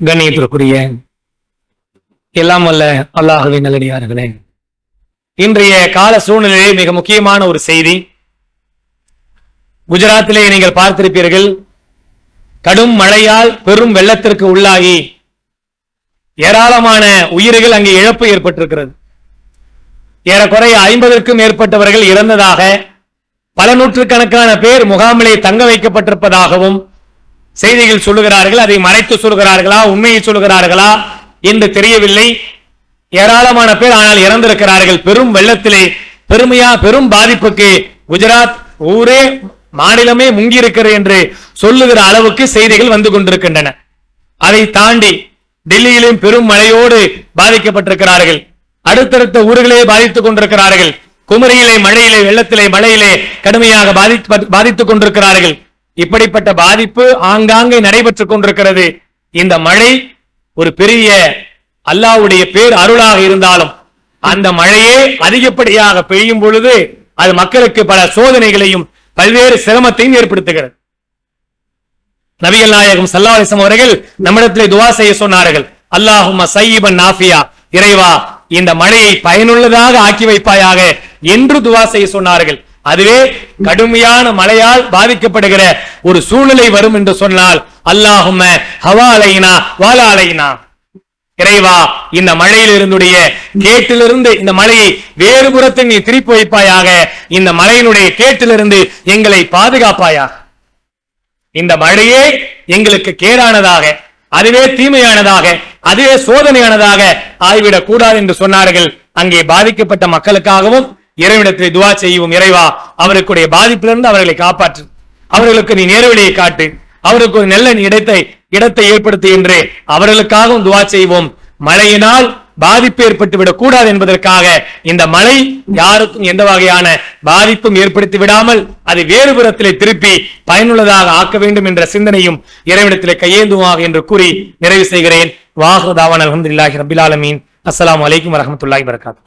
கண்ணியத்திற்குரிய எல்லாம் வல்ல அல்லாஹுவின் நல்லடியார்களே. இன்றைய கால சூழ்நிலையே மிக முக்கியமான ஒரு செய்தி. குஜராத்திலே நீங்கள் பார்த்திருப்பீர்கள் கடும் மழையால் பெரும் வெள்ளத்திற்கு உள்ளாகி ஏராளமான உயிர்கள் அங்கே இழப்பு ஏற்பட்டிருக்கிறது. ஏறக்குறைய ஐம்பதற்கும் மேற்பட்டவர்கள் இறந்ததாக பல நூற்றுக்கணக்கான பேர் முகாமிலே தங்க வைக்கப்பட்டிருப்பதாகவும் செய்திகள் சொல்லுகிறார்கள் அதை மறைத்து சொல்கிறார்களா உண்மையை சொல்லுகிறார்களா என்று தெரியவில்லை. ஏராளமான பேர் ஆனால் இறந்திருக்கிறார்கள். பெரும் வெள்ளத்திலே பெருமையா பெரும் பாதிப்புக்கு குஜராத் ஊரே மாநிலமே முங்கி இருக்கிறது என்று சொல்லுகிற அளவுக்கு செய்திகள் வந்து கொண்டிருக்கின்றன. அதை தாண்டி டெல்லியிலும் பெரும் மழையோடு பாதிக்கப்பட்டிருக்கிறார்கள். அடுத்தடுத்த ஊர்களே பாதித்துக் கொண்டிருக்கிறார்கள். குமரியிலே மழையிலே வெள்ளத்திலே மழையிலே கடுமையாக பாதித்து பாதித்துக் கொண்டிருக்கிறார்கள். இப்படிப்பட்ட பாதிப்பு ஆங்காங்கே நடைபெற்றுக் கொண்டிருக்கிறது. இந்த மழை ஒரு பெரிய அல்லாஹ்வுடைய பேர் அருளாக இருந்தாலும் அந்த மழையே அதிகப்படியாக பெய்யும் பொழுது அது மக்களுக்கு பல சோதனைகளையும் பல்வேறு சிரமத்தையும் ஏற்படுத்துகிறது. நபிகள் நாயகம் சல்லாஹிசம் அவர்கள் நம்மிடத்திலே துவா செய்ய சொன்னார்கள். அல்லாஹும் சையீபன் நாஃபியா. இறைவா இந்த மழையை பயனுள்ளதாக ஆக்கி வைப்பாயாக என்று துவா செய்ய சொன்னார்கள். அதுவே கடுமையான மழையால் பாதிக்கப்படுகிற ஒரு சூழ்நிலை வரும் என்று சொன்னால் அல்லாஹும ஹவா அலையினா வாலா அலையினா இறைவா இந்த மழையிலிருந்துடைய கேட்டிலிருந்து இந்த மழையை வேறு புறத்தை நீ திருப்பி வைப்பாயாக. இந்த மழையினுடைய கேட்டிலிருந்து எங்களை பாதுகாப்பாயாக. இந்த மழையே எங்களுக்கு கேடானதாக அதுவே தீமையானதாக அதுவே சோதனையானதாக ஆய்விடக் கூடாது என்று சொன்னார்கள். அங்கே பாதிக்கப்பட்ட மக்களுக்காகவும் இறைவிடத்தில் துவா செய்வோம் இறைவா அவருக்குடைய பாதிப்பிலிருந்து அவர்களை காப்பாற்று. அவர்களுக்கு நீ நேர்வழியை காட்டு. அவருக்கு ஒரு நல்ல இடத்தை இடத்தை ஏற்படுத்து என்று அவர்களுக்காகவும் துவா செய்வோம். மழையினால் பாதிப்பு ஏற்பட்டு விடக் கூடாது என்பதற்காக இந்த மழை யாருக்கும் எந்த வகையான பாதிப்பும் ஏற்படுத்தி விடாமல் அது வேறுபுறத்திலே திருப்பி பயனுள்ளதாக ஆக்க வேண்டும் என்ற சிந்தனையும் இறைவிடத்திலே கையேந்துவாக என்று கூறி நிறைவு செய்கிறேன். வாஹுதாவான் அலமதுல்லாஹி ரபில் ஆலமீன். அஸ்ஸலாமு அலைக்கும் வரஹ்மத்துல்லாஹி வரகாத்து